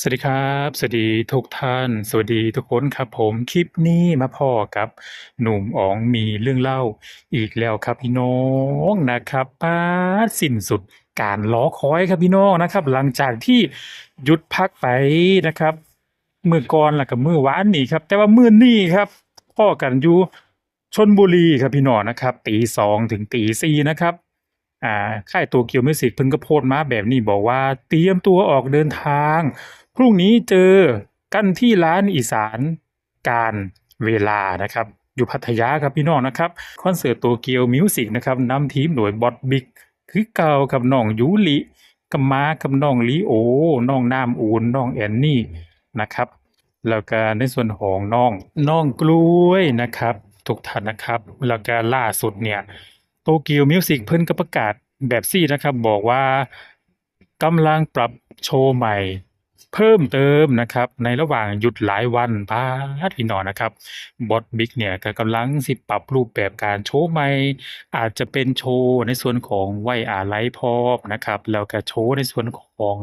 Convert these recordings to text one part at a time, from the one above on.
สวัสดีครับ สวัสดีทุกท่าน สวัสดีทุกคนครับ ผมคลิปนี้มาพ้อกับ หนุ่มอ๋องมีเรื่องเล่าอีกแล้วครับพี่น้องนะครับป๊าสิ้นสุดการรอคอยครับพี่น้องนะครับ หลังจากที่หยุดพักไปนะครับมื้อก่อนแล้วก็มื้อวานนี้ครับ แต่ว่ามื้อนี้ครับพ้อกันอยู่ชลบุรีครับพี่น้องนะครับตีสองถึงตีสี่นะครับ อ่าค่ายโตเกียวมิวสิกเพิ่นก็โพสต์มาแบบนี้บอกว่าเตรียมตัวออกเดินทาง พรุ่งนี้เจอกันที่ร้านอีสานการเวลานะครับ อยู่พัทยาครับพี่น้องนะครับ คอนเสิร์ตโตเกียวมิวสิกนะครับนำทีมโดยบอสบิ๊กคือเก่ากับน้องยูริกับมากับน้องลีโอน้องน้ำอูนน้องแอนนี่นะครับ แล้วก็ในส่วนของน้องน้องกล้วยนะครับทุกท่านนะครับแล้วก็ล่าสุดเนี่ย โตเกียวมิวสิกเพิ่นก็ประกาศแบบซี่นะครับ บอกว่ากำลังปรับโชว์ใหม่ เพิ่มเติมนะครับ ในระหว่างหยุดหลายวันพาดพี่นองนะครับบอสบิ๊กเนี่ยก็กำลังสิปรับรูปแบบการโชว์ใหม่ อาจจะเป็นโชว์ในส่วนของไวอาไลพอมนะครับ แล้วก็โชว์ในส่วนของ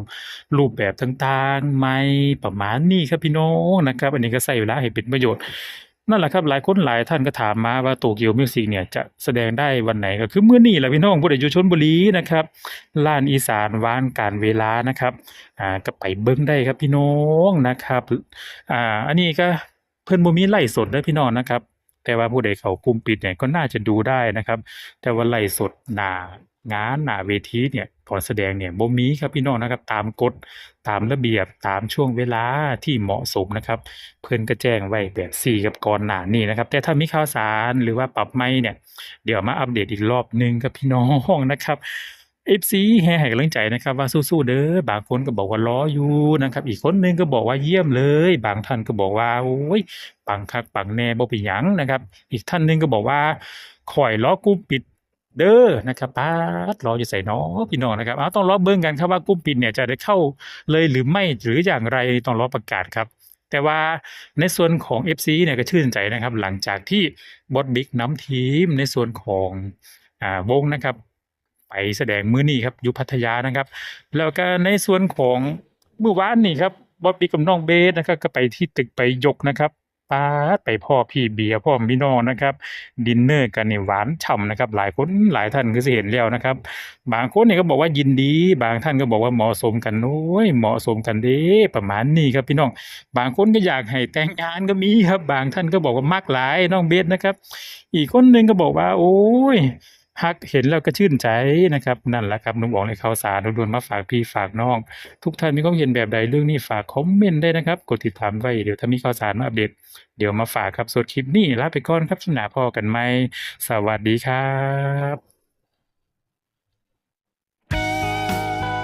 รูปแบบต่างๆ ใหม่ประมาณนี้ครับพี่น้องนะครับ อันนี้ก็ใช้เวลาให้เป็นประโยชน์ นั่นแหละครับหลายคนหลายท่านก็ถามมาว่าโตเกียวมิวสิกเนี่ยจะแสดงได้วันไหนก็คือเมื้อนี้แหละพี่น้องผู้ใดอยู่ชลบุรีนะครับล้านอีสานวานการเวลานะครับอ่าก็ไปเบิ่งได้ครับพี่น้องนะครับอ่าอันนี้ก็เพิ่อนบ่มีไลฟ์สดเด้พี่น้องนะครับ แต่ว่าผู้ใดเขากลุ่มปิดเนี่ยก็น่าจะดูได้นะครับ แต่ว่าไลฟ์สดหนางานหนาเวทีเนี่ย ก่อแสดงเนี่ยบ่มีครับพี่น้องนะครับ ตามกฎตามระเบียบตามช่วงเวลาที่เหมาะสมนะครับ เพิ่อนก็แจ้งไว้แบบซี่กับก่อนหน้านี้นะครับ แต่ถ้ามีข่าวสารหรือว่าปรับใหม่เนี่ย เดี๋ยวมาอัปเดตอีกรอบหนึ่งครับพี่น้องนะครับ FC แห่ให้กำลังใจนะครับว่าสู้ๆเด้อบางคนก็บอกว่ารออยู่นะครับ อีกคนนึงก็บอกว่าเยี่ยมเลย บางท่านก็บอกว่าโอ้ยปังคักปังแน่บ่เป็นหยังนะครับ อีกท่านนึงก็บอกว่าข่อยรอกลุ่มปิด เด้อนะครับป๊ารออยู่ไสน้อพี่น้องนะครับเอาต้องรอเบิ่งกันครับว่ากลุ่มปิดเนี่ยจะได้เข้าเลยหรือไม่หรืออย่างไรต้องรอประกาศครับ แต่ว่าในส่วนของ FC เนี่ยก็ชื่นใจนะครับ หลังจากที่บอสบิ๊กน้ำทีมในส่วนของอ่าวงนะครับ ไปแสดงมื้อนี้ครับอยู่พัทยานะครับ แล้วก็ในส่วนของเมื่อวานนี่ครับบอสบิ๊กกับน้องเบสนะครับก็ไปที่ตึกไปยกนะครับ ปาดไปพ่อพี่เบียร์พ่อพี่น้องนะครับ ดินเนอร์กันนี่หวานฉ่ำนะครับ หลายคนหลายท่านก็จะเห็นแล้วนะครับ บางคนเนี่ยก็บอกว่ายินดี บางท่านก็บอกว่าเหมาะสมกันโอ้ยเหมาะสมกันเด้ประมาณนี้ครับพี่น้อง บางคนก็อยากให้แต่งงานก็มีครับ บางท่านก็บอกว่ามักหลายน้องเบสนะครับ อีกคนหนึ่งก็บอกว่า โอ้ย ฮักเห็นแล้วก็ชื่นใจนะครับ นั่นแหละครับหนุ่มอ๋องในข่าวสารด่วนมาฝากพี่ฝากน้อง ทุกท่านมีความเห็นแบบใดเรื่องนี้ฝากคอมเมนต์ได้นะครับ กดติดตามไว้เดี๋ยวถ้ามีข่าวสารมาอัปเดต เดี๋ยวมาฝากครับส่วนคลิปนี้ลาไปก่อนครับสนาพ่อกันไหมสวัสดีครับ